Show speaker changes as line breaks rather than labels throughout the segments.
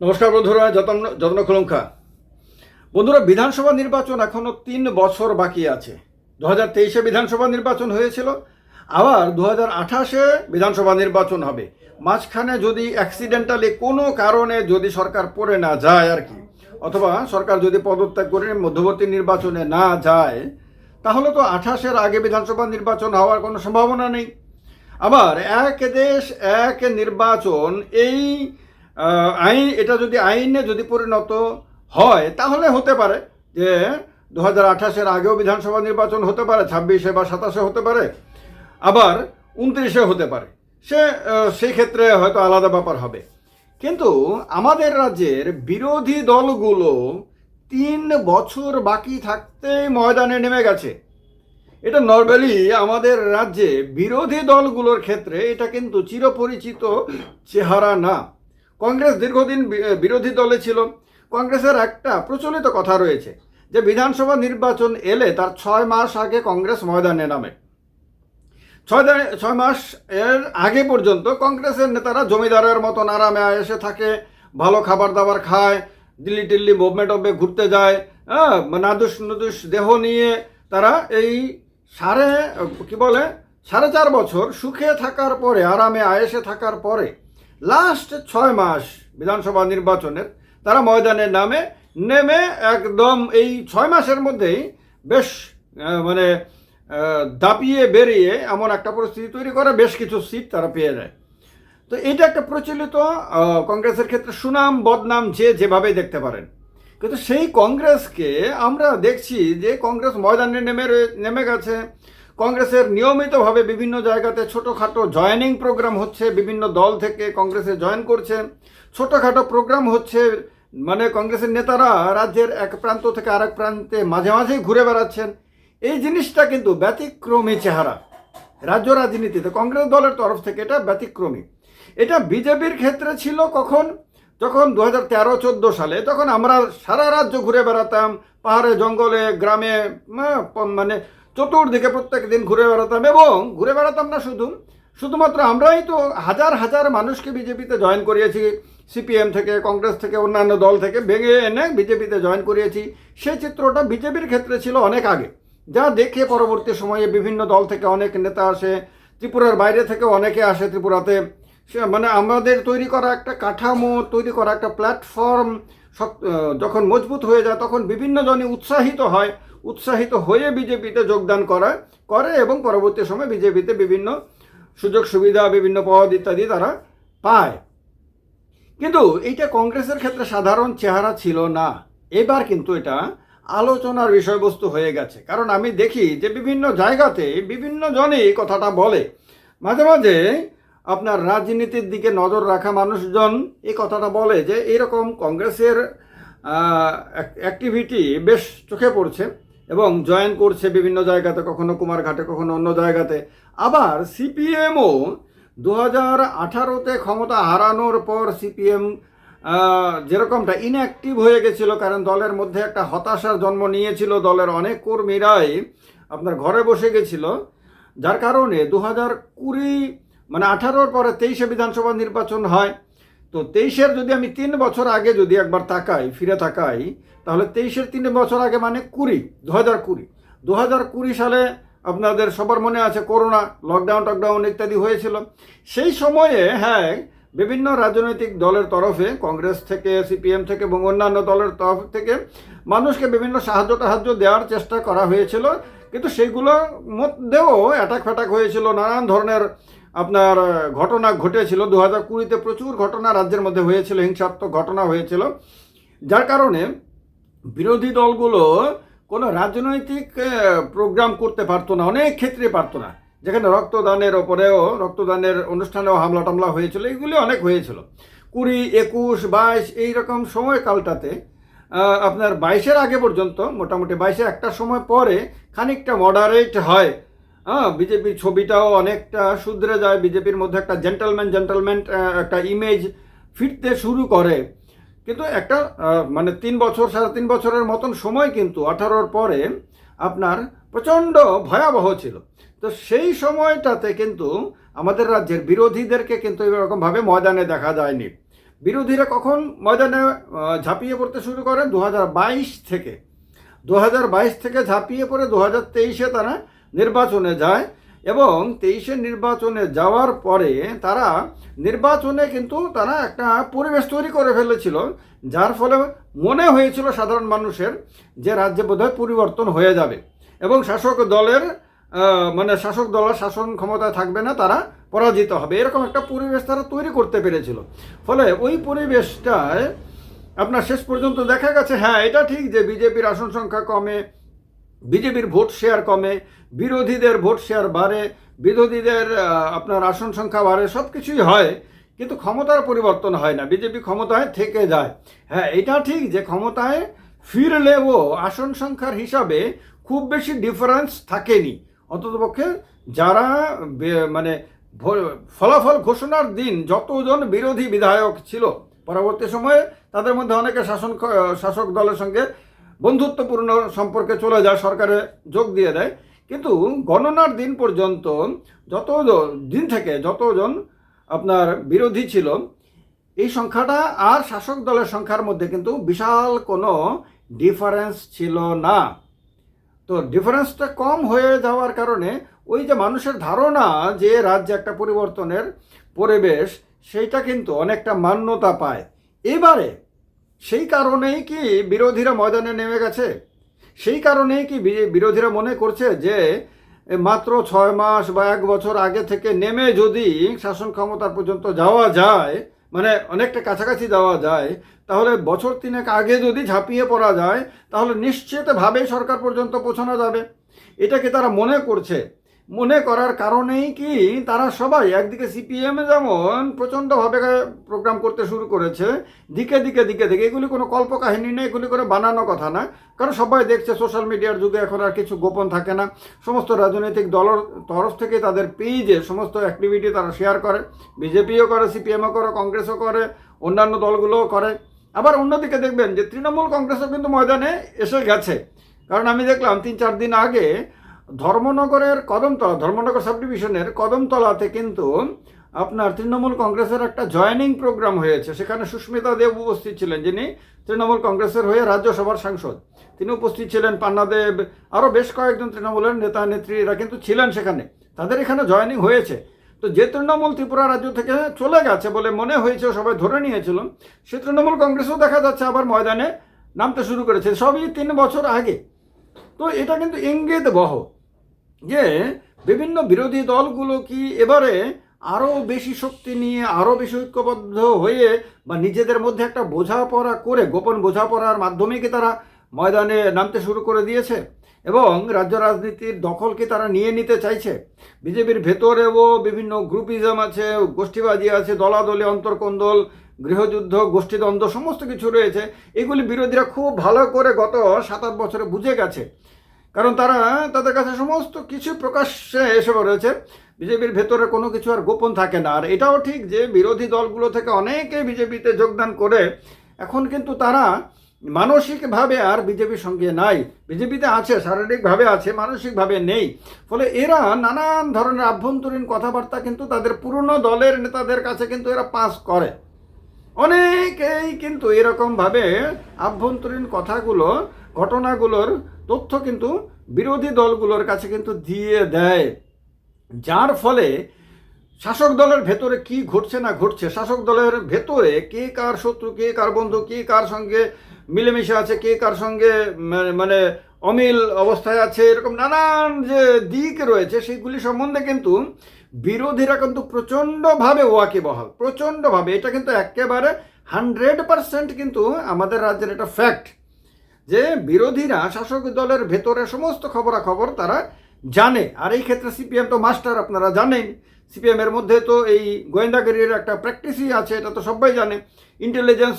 নমস্কার বন্ধুরা, যতন, যত্ন খুলুঙ্খা বন্ধুরা, বিধানসভা নির্বাচন এখনও তিন বছর বাকি আছে। দু হাজার তেইশে বিধানসভা নির্বাচন হয়েছিল, আবার দু হাজার আঠাশে বিধানসভা নির্বাচন হবে। মাঝখানে যদি অ্যাক্সিডেন্টালি কোনো কারণে যদি সরকার পড়ে না যায় আর কি, অথবা সরকার যদি পদত্যাগ করে মধ্যবর্তী নির্বাচনে না যায়, তাহলে তো আঠাশের আগে বিধানসভা নির্বাচন হওয়ার কোনো সম্ভাবনা নেই। আবার এক দেশ, এক নির্বাচন, এই আইন, এটা যদি আইনে যদি পরিণত হয়, তাহলে হতে পারে যে দু হাজার আঠাশের আগেও বিধানসভা নির্বাচন হতে পারে, ছাব্বিশে বা সাতাশে হতে পারে, আবার উনত্রিশে হতে পারে। সে সেই ক্ষেত্রে হয়তো আলাদা ব্যাপার হবে। কিন্তু আমাদের রাজ্যের বিরোধী দলগুলো তিন বছর বাকি থাকতেই ময়দানে নেমে গেছে। এটা নর্মালি আমাদের রাজ্যে বিরোধী দলগুলোর ক্ষেত্রে এটা কিন্তু চিরপরিচিত চেহারা না। কংগ্রেস দীর্ঘদিন বিরোধী দলে ছিল। কংগ্রেসের একটা প্রচলিত কথা রয়েছে যে, বিধানসভা নির্বাচন এলে তার ছয় মাস আগে কংগ্রেস ময়দানে নামে। ছয় ছয় মাস এর আগে পর্যন্ত কংগ্রেসের নেতারা জমিদারের মতন আরামে এসে থাকে, ভালো খাবার দাবার খায়, দিল্লি টিল্লি বোম্বে টব্বে ঘুরতে যায় হ্যাঁ নাদুস নুদুস দেহ নিয়ে তারা এই সাড়ে, কি বলে, সাড়ে চার বছর সুখে থাকার পরে, আরামে আয়েসে থাকার পরে লাস্ট ছয় মাস বিধানসভা নির্বাচনের তারা ময়দানে নামে, নেমে একদম এই ছয় মাসের মধ্যেই বেশ মানে দাপিয়ে বেরিয়ে এমন একটা পরিস্থিতি তৈরি করে, বেশ কিছু সিট তারা পেয়ে যায়। তো এটা একটা প্রচলিত কংগ্রেসের ক্ষেত্রে সুনাম, বদনাম যে যেভাবে দেখতে পারেন। কিন্তু সেই কংগ্রেসকে আমরা দেখছি যে কংগ্রেস ময়দানে নেমে নেমে গেছে। কংগ্রেসের নিয়মিতভাবে বিভিন্ন জায়গাতে ছোটোখাটো জয়েনিং প্রোগ্রাম হচ্ছে, বিভিন্ন দল থেকে কংগ্রেসে জয়েন করছেন ছোটোখাটো প্রোগ্রাম হচ্ছে মানে কংগ্রেসের নেতারা রাজ্যের এক প্রান্ত থেকে আরেক প্রান্তে মাঝে মাঝেই ঘুরে বেড়াচ্ছেন। এই জিনিসটা কিন্তু ব্যতিক্রমী চেহারা। রাজ্য রাজনীতিতে, কংগ্রেস দলের তরফ থেকে এটা ব্যতিক্রমী। এটা বিজেপির ক্ষেত্রে ছিল কখন? যখন দু হাজার তেরো সালে, তখন আমরা সারা রাজ্য ঘুরে বেড়াতাম, পাহাড়ে, জঙ্গলে, গ্রামে মানে চতুর্দিকে প্রত্যেক দিন ঘুরে বেড়াতাম এবং ঘুরে বেড়াতাম না শুধু, শুধুমাত্র আমরাই তো হাজার হাজার মানুষকে বিজেপিতে জয়েন করিয়েছি, সিপিএম থেকে, কংগ্রেস থেকে, অন্যান্য দল থেকে ভেঙে এনে বিজেপিতে জয়েন করিয়েছি। সেই চিত্রটা বিজেপির ক্ষেত্রে ছিল অনেক আগে। যা দেখে পরবর্তী সময়ে বিভিন্ন দল থেকে অনেক নেতা আসে, ত্রিপুরার বাইরে থেকে অনেকে আসে ত্রিপুরাতে। সে মানে আমাদের তৈরি করা একটা কাঠামো, তৈরি করা একটা প্ল্যাটফর্ম যখন মজবুত হয়ে যায়, তখন বিভিন্ন জনই উৎসাহিত হয়। উৎসাহিত হয়ে বিজেপিতে যোগদান করা, করে এবং পরবর্তী সময় বিজেপিতে বিভিন্ন সুযোগ, সুবিধা, বিভিন্ন পদ ইত্যাদি তারা পায়। কিন্তু এইটা কংগ্রেসের ক্ষেত্রে সাধারণ চেহারা ছিল না। এবার কিন্তু এটা আলোচনার বিষয়বস্তু হয়ে গেছে। কারণ আমি দেখি যে বিভিন্ন জায়গাতে বিভিন্ন জনই কথাটা বলে। মাঝে মাঝে আপনার রাজনীতির দিকে নজর রাখা মানুষজন এই কথাটা বলে যে এরকম কংগ্রেসের অ্যাক্টিভিটি বেশ চোখে পড়ছে এবং জয়েন করছে বিভিন্ন জায়গাতে, কখনো কুমারঘাটে, কখনো অন্য জায়গাতে। আবার সিপিএমও দু হাজার আঠারোতে ক্ষমতা হারানোর পর সিপিএম যেরকমটা ইনঅ্যাক্টিভ হয়ে গেছিল, কারণ দলের মধ্যে একটা হতাশার জন্ম নিয়েছিল দলের অনেক কর্মীরাই আপনার ঘরে বসে গেছিল। যার কারণে দু হাজার কুড়ি মানে আঠারোর পরে তেইশে বিধানসভা নির্বাচন হয়, তো তেইশের যদি আমি তিন বছর আগে যদি একবার তাকাই, ফিরে তাকাই, তাহলে তেইশের তিন বছর আগে মানে কুড়ি দু হাজার কুড়ি। দু হাজার কুড়ি সালে আপনাদের সবার মনে আছে করোনা লকডাউন টকডাউন ইত্যাদি হয়েছিল। সেই সময়ে হ্যাঁ বিভিন্ন রাজনৈতিক দলের তরফে, কংগ্রেস থেকে, সিপিএম থেকে এবং অন্যান্য দলের তরফ থেকে মানুষকে বিভিন্ন সাহায্য টাহায্য দেওয়ার চেষ্টা করা হয়েছিল। কিন্তু সেইগুলোর মধ্যেও অ্যাটাক ফ্যাটাক হয়েছিল, নানান ধরনের আপনার ঘটনা ঘটেছিল দু হাজার কুড়িতে প্রচুর ঘটনা রাজ্যের মধ্যে হয়েছিল, হিংসাত্মক ঘটনা হয়েছিল। যার কারণে বিরোধী দলগুলো কোনো রাজনৈতিক প্রোগ্রাম করতে পারতো না, অনেক ক্ষেত্রে পারতো না। যেখানে রক্তদানের ওপরেও, রক্তদানের অনুষ্ঠানেও হামলা টামলা হয়েছিল, এগুলি অনেক হয়েছিল। কুড়ি, একুশ, বাইশ এইরকম সময়কালটাতে আপনার বাইশের আগে পর্যন্ত, মোটামুটি বাইশে একটা সময় পরে, খানিকটা মডারেট হয়। হ্যাঁ বিজেপির ছবিটাও অনেকটা শুধরে যায়। বিজেপির মধ্যে একটা জেন্টালম্যান জেন্টালম্যান একটা ইমেজ ফিরতে শুরু করে। কিন্তু একটা মানে তিন বছর, সাড়ে তিন বছরের মতন সময় কিন্তু আঠারোর পরে আপনার প্রচণ্ড ভয়াবহ ছিল। তো সেই সময়টাতে কিন্তু আমাদের রাজ্যের বিরোধীদেরকে কিন্তু এরকমভাবে ময়দানে দেখা যায়নি। বিরোধীরা কখন ময়দানে ঝাঁপিয়ে পড়তে শুরু করেন দু হাজার বাইশ থেকে। দু হাজার বাইশ থেকে ঝাঁপিয়ে পড়ে দু হাজার তেইশে তারা নির্বাচনে যায় এবং তেইশে নির্বাচনে যাওয়ার পরে তারা নির্বাচনে কিন্তু তারা একটা পরিবেশ তৈরি করে ফেলেছিল, যার ফলে মনে হয়েছিল সাধারণ মানুষের যে রাজ্যে বোধহয় পরিবর্তন হয়ে যাবে। এবং শাসক দলের মানে শাসক দলের শাসন ক্ষমতায় থাকবে না, তারা পরাজিত হবে। এরকম একটা পরিবেশ তারা তৈরি করতে পেরেছিল। ফলে ওই পরিবেশটায় আপনার শেষ পর্যন্ত দেখা গেছে হ্যাঁ এটা ঠিক যে বিজেপির আসন সংখ্যা কমে বিজেপির ভোট শেয়ার কমে, বিরোধীদের ভোট শেয়ার বাড়ে, বিরোধীদের আপনার আসন সংখ্যা বাড়ে সব কিছুই হয়, কিন্তু ক্ষমতার পরিবর্তন হয় না। বিজেপি ক্ষমতায় থেকে যায়। হ্যাঁ এটা ঠিক যে ক্ষমতায় ফিরলেও আসন সংখ্যার হিসাবে খুব বেশি ডিফারেন্স থাকেনি। অন্ততপক্ষে যারা মানে ফলাফল ঘোষণার দিন যতজন বিরোধী বিধায়ক ছিল, পরবর্তী সময়ে তাদের মধ্যে অনেকে শাসন, শাসক দলের সঙ্গে বন্ধুত্বপূর্ণ সম্পর্কে চলে যায়, সরকারে যোগ দিয়ে দেয়। কিন্তু গণনার দিন পর্যন্ত যত দিন থেকে যতজন আপনার বিরোধী ছিল, এই সংখ্যাটা আর শাসক দলের সংখ্যার মধ্যে কিন্তু বিশাল কোনো ডিফারেন্স ছিল না। তো ডিফারেন্সটা কম হয়ে যাওয়ার কারণে ওই যে মানুষের ধারণা যে রাজ্যে একটা পরিবর্তনের পরিবেশ, সেইটা কিন্তু অনেকটা মান্যতা পায়। এবারে সেই কারণেই কি বিরোধীরা ময়দানে নেমে গেছে? সেই কারণেই কি বিরোধীরা মনে করছে যে মাত্র ছয় মাস বা এক বছর আগে থেকে নেমে যদি শাসন ক্ষমতার পর্যন্ত যাওয়া যায় মানে অনেকটা কাছাকাছি যাওয়া যায়, তাহলে বছর তিনেক আগে যদি ঝাঁপিয়ে পড়া যায়, তাহলে নিশ্চিতভাবেই সরকার পর্যন্ত পৌঁছানো যাবে। এটাকে তারা মনে করছে? মনে করার কারণেই কি তারা সবাই একদিকে সিপিএম যেমন প্রচণ্ডভাবে প্রোগ্রাম করতে শুরু করেছে, দিকে দিকে দিকে দিকে, এগুলি কোনো কল্পকাহিনী নেই এগুলি করে বানানো কথা না কারণ সবাই দেখছে সোশ্যাল মিডিয়ার যুগে এখন আর কিছু গোপন থাকে না। সমস্ত রাজনৈতিক দলের তরফ থেকে তাদের পেজে সমস্ত অ্যাক্টিভিটি তারা শেয়ার করে। বিজেপিও করে সিপিএমও করে কংগ্রেসও করে, অন্যান্য দলগুলোও করে। আবার অন্যদিকে দেখবেন যে তৃণমূল কংগ্রেসও কিন্তু ময়দানে এসে গেছে। কারণ আমি দেখলাম তিন চার দিন আগে ধর্মনগরের কদমতলা, ধর্মনগর সাব ডিভিশনের কদমতলাতে কিন্তু আপনার তৃণমূল কংগ্রেসের একটা জয়েনিং প্রোগ্রাম হয়েছে। সেখানে সুস্মিতা দেব উপস্থিত ছিলেন, যিনি তৃণমূল কংগ্রেসের হয়ে রাজ্যসভার সাংসদ। তিনি উপস্থিত ছিলেন পান্না দেব আরও বেশ কয়েকজন তৃণমূলের নেতা, নেত্রীরা কিন্তু ছিলেন সেখানে। তাদের এখানে জয়েনিং হয়েছে। তো যে তৃণমূল ত্রিপুরা রাজ্য থেকে চলে গেছে বলে মনে হয়েছে, সবাই ধরে নিয়েছিল, সে তৃণমূল কংগ্রেসও দেখা যাচ্ছে আবার ময়দানে নামতে শুরু করেছে, সবই তিন বছর আগে। তো এটা কিন্তু ইঙ্গিত বহ যে বিভিন্ন বিরোধী দলগুলো কি এবারে আরও বেশি শক্তি নিয়ে আরও বেশি ঐক্যবদ্ধ হয়ে বা নিজেদের মধ্যে একটা বোঝাপড়া করে, গোপন বোঝাপড়ার মাধ্যমে কি তারা ময়দানে নামতে শুরু করে দিয়েছে? এবং রাজ্য রাজনীতির দখল কি তারা নিয়ে নিতে চাইছে? বিজেপির ভেতরেও বিভিন্ন গ্রুপিজম আছে গোষ্ঠীবাজি আছে, দলাদলি, অন্তর্কন্দল, গৃহযুদ্ধ, গোষ্ঠীদ্বন্দ্ব, সমস্ত কিছু রয়েছে। এগুলি বিরোধীরা খুব ভালো করে গত সাত আট বছরে বুঝে গেছে। কারণ তারা, তাদের কাছে সমস্ত কিছু প্রকাশ্যে এসে রয়েছে বিজেপির ভেতরে কোনো কিছু আর গোপন থাকে না। আর এটাও ঠিক যে বিরোধী দলগুলো থেকে অনেকে বিজেপিতে যোগদান করে, এখন কিন্তু তারা মানসিকভাবে আর বিজেপির সঙ্গে নাই। বিজেপিতে আছে, শারীরিকভাবে আছে, মানসিকভাবে নেই। ফলে এরা নানান ধরনের আভ্যন্তরীণ কথাবার্তা কিন্তু তাদের পুরনো দলের নেতাদের কাছে কিন্তু এরা পাস করে। অনেকেই কিন্তু এরকমভাবে আভ্যন্তরীণ কথাগুলো, ঘটনাগুলোর তথ্য কিন্তু বিরোধী দলগুলোর কাছে কিন্তু দিয়ে দেয়। যার ফলে শাসক দলের ভেতরে কি ঘটছে না ঘটছে, শাসক দলের ভেতরে কে কার শত্রু, কে কার বন্ধু, কে কার সঙ্গে মিলেমিশে আছে, কে কার সঙ্গে মানে- মানে অমিল অবস্থায় আছে, এরকম নানান যে দিক রয়েছে সেইগুলি সম্বন্ধে কিন্তু বিরোধীরা কিন্তু প্রচণ্ডভাবে ওয়াকিবহাল, প্রচণ্ডভাবে। এটা কিন্তু একেবারে হান্ড্রেড পারসেন্ট কিন্তু আমাদের রাজ্যের এটা ফ্যাক্ট যে বিরোধীরা শাসক দলের ভেতরে সমস্ত খবরাখবর তারা জানে। আর এই ক্ষেত্রে সিপিএম তো মাস্টার, আপনারা জানেন। সিপিএম এর মধ্যে তো এই গোয়েন্দাগিরির একটা প্র্যাকটিসই আছে, এটা তো সবাই জানে। ইন্টেলিজেন্স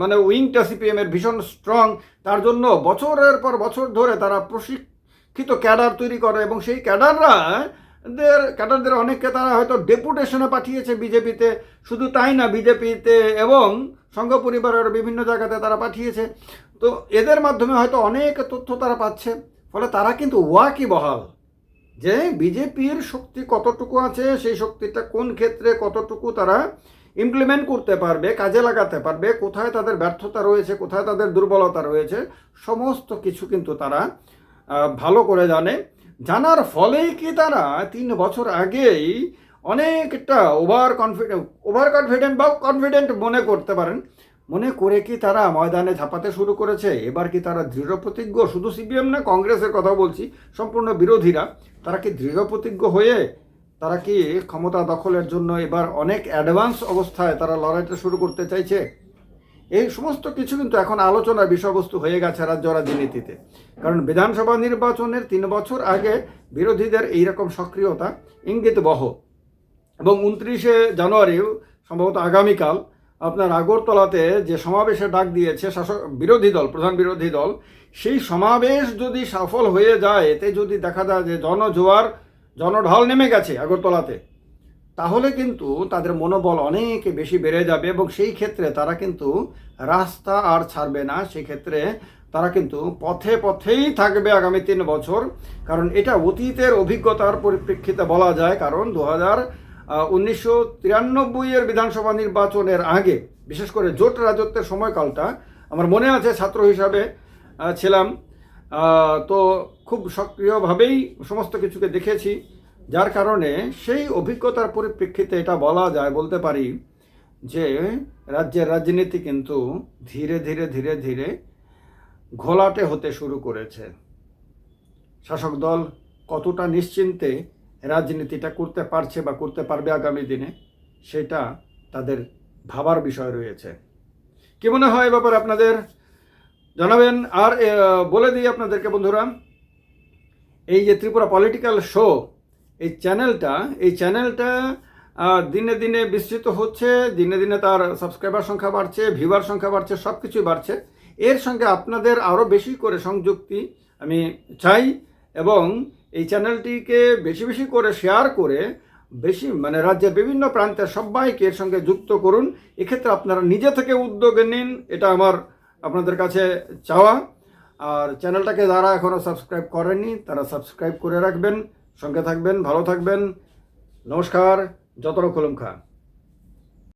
মানে উইংটা সিপিএম এর ভীষণ স্ট্রং তার জন্য বছরের পর বছর ধরে তারা প্রশিক্ষিত ক্যাডার তৈরি করে এবং সেই ক্যাডাররা, দের, ক্যাডারদের অনেককে তারা হয়তো ডেপুটেশনে পাঠিয়েছে বিজেপিতে। শুধু তাই না, বিজেপিতে এবং সংঘ পরিবারের বিভিন্ন জায়গাতে তারা পাঠিয়েছে। তো এদের মাধ্যমে হয়তো অনেক তথ্য তারা পাচ্ছে, ফলে তারা কিন্তু ওয়াকি বহাল যে বিজেপির শক্তি কতটুকু আছে, সেই শক্তিটা কোন ক্ষেত্রে কতটুকু তারা ইমপ্লিমেন্ট করতে পারবে, কাজে লাগাতে পারবে, কোথায় তাদের ব্যর্থতা রয়েছে, কোথায় তাদের দুর্বলতা রয়েছে, সমস্ত কিছু কিন্তু তারা ভালো করে জানে। জানার ফলেই কি তারা তিন বছর আগেই অনেকটা ওভার কনফিডেন্ট ওভার কনফিডেন্ট বা কনফিডেন্ট মনে করতে পারেন। মনে করে কি তারা ময়দানে ঝাঁপাতে শুরু করেছে? এবার কি তারা দৃঢ় প্রতিজ্ঞ? শুধু সিপিএম না, কংগ্রেসের কথা বলছি, সম্পূর্ণ বিরোধীরা। তারা কি দৃঢ় প্রতিজ্ঞ হয়ে, তারা কি ক্ষমতা দখলের জন্য এবার অনেক অ্যাডভান্স অবস্থায় তারা লড়াইটা শুরু করতে চাইছে? এই সমস্ত কিছু কিন্তু এখন আলোচনার বিষয়বস্তু হয়ে গেছে রাজ্য রাজনীতিতে। কারণ বিধানসভা নির্বাচনের তিন বছর আগে বিরোধীদের এইরকম সক্রিয়তা ইঙ্গিত বহ এবং উনত্রিশে জানুয়ারি, সম্ভবত আগামীকাল, আপনার আগরতলাতে যে সমাবেশে ডাক দিয়েছে শাসক, বিরোধী দল, প্রধান বিরোধী দল, সেই সমাবেশ যদি সফল হয়ে যায়, এতে যদি দেখা যায় যে জনজোয়ার, জনঢল নেমে গেছে আগরতলাতে, তাহলে কিন্তু তাদের মনোবল অনেক বেশি বেড়ে যাবে এবং সেই ক্ষেত্রে তারা কিন্তু রাস্তা আর ছাড়বে না। সেই ক্ষেত্রে তারা কিন্তু পথে পথেই থাকবে আগামী তিন বছর। কারণ এটা অতীতের অভিজ্ঞতার পরিপ্রেক্ষিতে বলা যায়, কারণ দু হাজার উনিশশো তিরানব্বইয়ের বিধানসভা নির্বাচনের আগে, বিশেষ করে জোট রাজত্বের সময়কালটা, আমার মনে আছে ছাত্র হিসাবে ছিলাম। তো খুব সক্রিয়ভাবেই সমস্ত কিছুকে দেখেছি। যার কারণে সেই অভিজ্ঞতার পরিপ্রেক্ষিতে এটা বলা যায়, বলতে পারি যে রাজ্যের রাজনীতি কিন্তু ধীরে ধীরে ধীরে ধীরে ঘোলাটে হতে শুরু করেছে। শাসক দল কতটা নিশ্চিন্তে রাজনীতিটা করতে পারছে বা করতে পারবে আগামী দিনে, সেটা তাদের ভাবার বিষয় রয়েছে। কি মনে হয় ব্যাপারে আপনাদের? জানাবেন। আর বলে দিই আপনাদেরকে বন্ধুরা, এই যে ত্রিপুরা পলিটিক্যাল শো, এই চ্যানেলটা এই চ্যানেলটা দিনে দিনে বিস্তৃত হচ্ছে, দিনে দিনে তার সাবস্ক্রাইবার সংখ্যা বাড়ছে ভিউয়ার সংখ্যা বাড়ছে সব কিছুই বাড়ছে। এর সঙ্গে আপনাদের আরও বেশি করে সংযুক্তি আমি চাই এবং এই চ্যানেলটিকে বেশি বেশি করে শেয়ার করে বেশি মানে রাজ্যের বিভিন্ন প্রান্তের সবাইকে এর সঙ্গে যুক্ত করুন। এক্ষেত্রে আপনারা নিজে থেকে উদ্যোগ নিন, এটা আমার আপনাদের কাছে চাওয়া। আর চ্যানেলটাকে যারা এখনও সাবস্ক্রাইব করেনি তারা সাবস্ক্রাইব করে রাখবেন। সঙ্গে থাকবেন, ভালো থাকবেন। নমস্কার, যত রকম খা।